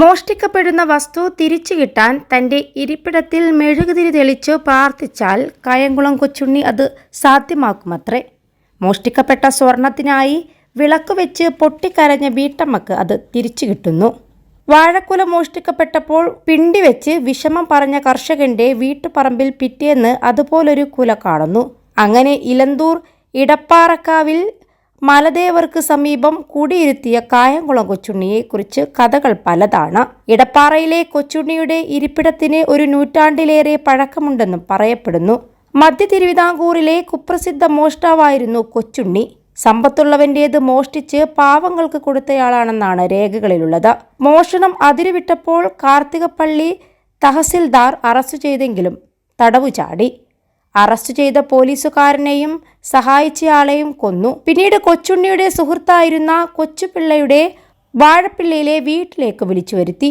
മോഷ്ടിക്കപ്പെടുന്ന വസ്തു തിരിച്ചു കിട്ടാൻ തന്റെ ഇരിപ്പിടത്തിൽ മെഴുകുതിരി തെളിച്ചു പ്രാർത്ഥിച്ചാൽ കായംകുളം കൊച്ചുണ്ണി അത് സാധ്യമാക്കുമത്രേ. മോഷ്ടിക്കപ്പെട്ട സ്വർണത്തിനായി വിളക്ക് വെച്ച് പൊട്ടിക്കരഞ്ഞ വീട്ടമ്മക്ക് അത് തിരിച്ചു കിട്ടുന്നു. വാഴക്കുല മോഷ്ടിക്കപ്പെട്ടപ്പോൾ പിണ്ടി വെച്ച് വിഷമം പറഞ്ഞ കർഷകന്റെ വീട്ടുപറമ്പിൽ പിറ്റേന്ന് അതുപോലൊരു കുല കാണുന്നു. അങ്ങനെ ഇലന്തൂർ ഇടപ്പാറക്കാവിൽ മലദേവർക്ക് സമീപം കുടിയിരുത്തിയ കായംകുളം കൊച്ചുണ്ണിയെക്കുറിച്ച് കഥകൾ പലതാണ്. ഇടപ്പാറയിലെ കൊച്ചുണ്ണിയുടെ ഇരിപ്പിടത്തിന് ഒരു നൂറ്റാണ്ടിലേറെ പഴക്കമുണ്ടെന്നും പറയപ്പെടുന്നു. മധ്യ തിരുവിതാംകൂറിലെ കുപ്രസിദ്ധ മോഷ്ടാവായിരുന്നു കൊച്ചുണ്ണി. സമ്പത്തുള്ളവന്റേത് മോഷ്ടിച്ച് പാവങ്ങൾക്ക് കൊടുത്തയാളാണെന്നാണ് രേഖകളിലുള്ളത്. മോഷണം അതിരുവിട്ടപ്പോൾ കാർത്തികപ്പള്ളി തഹസിൽദാർ അറസ്റ്റ് ചെയ്തെങ്കിലും തടവു ചാടി അറസ്റ്റ് ചെയ്ത പോലീസുകാരനെയും സഹായിച്ചയാളെയും കൊന്നു. പിന്നീട് കൊച്ചുണ്ണിയുടെ സുഹൃത്തായിരുന്ന കൊച്ചുപിള്ളയുടെ വാഴപ്പിള്ളയിലെ വീട്ടിലേക്ക് വിളിച്ചു വരുത്തി.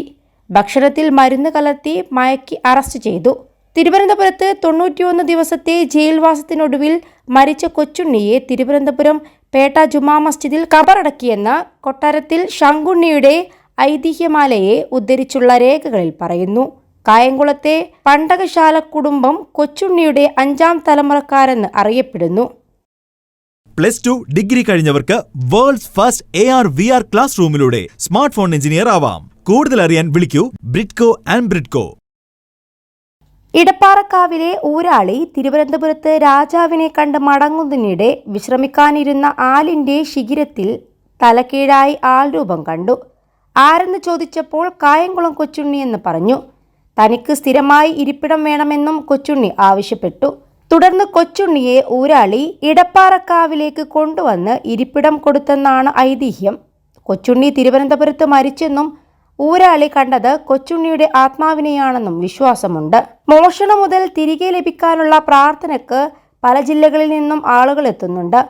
ഭക്ഷണത്തിൽ മരുന്ന് കലർത്തി മയക്കി അറസ്റ്റ് ചെയ്തു. തിരുവനന്തപുരത്ത് തൊണ്ണൂറ്റിയൊന്ന് ദിവസത്തെ ജയിൽവാസത്തിനൊടുവിൽ മരിച്ച കൊച്ചുണ്ണിയെ തിരുവനന്തപുരം പേട്ട ജുമാ മസ്ജിദിൽ കബറടക്കിയെന്ന കൊട്ടാരത്തിൽ ശങ്കുണ്ണിയുടെ ഐതിഹ്യമാലയെ ഉദ്ധരിച്ചുള്ള രേഖകളിൽ പറയുന്നു. കായംകുളത്തെ പണ്ടകശാല കുടുംബം കൊച്ചുണ്ണിയുടെ അഞ്ചാം തലമുറക്കാരെന്ന് അറിയപ്പെടുന്നു. Plus two degree കഴിഞ്ഞവർക്ക് world's first A R V R class റൂമിലൂടെ smart phone engineer ആവാം. കൂടുതൽ അറിയാൻ വിളിക്കൂ ബ്രിഡ്കോ ആൻഡ് ബ്രിഡ്കോ. ഇടപ്പാറക്കാവിലെ ഊരാളി തിരുവനന്തപുരത്ത് രാജാവിനെ കണ്ട് മടങ്ങുന്നതിനിടെ വിശ്രമിക്കാനിരുന്ന ആലിന്റെ ശിഖിരത്തിൽ തലകീഴായി ആൾരൂപം കണ്ടു. ആരെന്ന് ചോദിച്ചപ്പോൾ കായംകുളം കൊച്ചുണ്ണി എന്ന് പറഞ്ഞു. തനിക്ക് സ്ഥിരമായി ഇരിപ്പിടം വേണമെന്നും കൊച്ചുണ്ണി ആവശ്യപ്പെട്ടു. തുടർന്ന് കൊച്ചുണ്ണിയെ ഊരാളി ഇടപ്പാറക്കാവിലേക്ക് കൊണ്ടുവന്ന് ഇരിപ്പിടം കൊടുത്തെന്നാണ് ഐതിഹ്യം. കൊച്ചുണ്ണി തിരുവനന്തപുരത്ത് മരിച്ചെന്നും ഊരാളി കണ്ടത് കൊച്ചുണ്ണിയുടെ ആത്മാവിനെയാണെന്നും വിശ്വാസമുണ്ട്. മോഷണം മുതൽ തിരികെ ലഭിക്കാനുള്ള പ്രാർത്ഥനയ്ക്ക് പല ജില്ലകളിൽ നിന്നും ആളുകൾ എത്തുന്നുണ്ട്.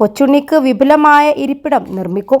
കൊച്ചുണ്ണിക്ക് വിപുലമായ ഇരിപ്പിടം നിർമ്മിക്കും.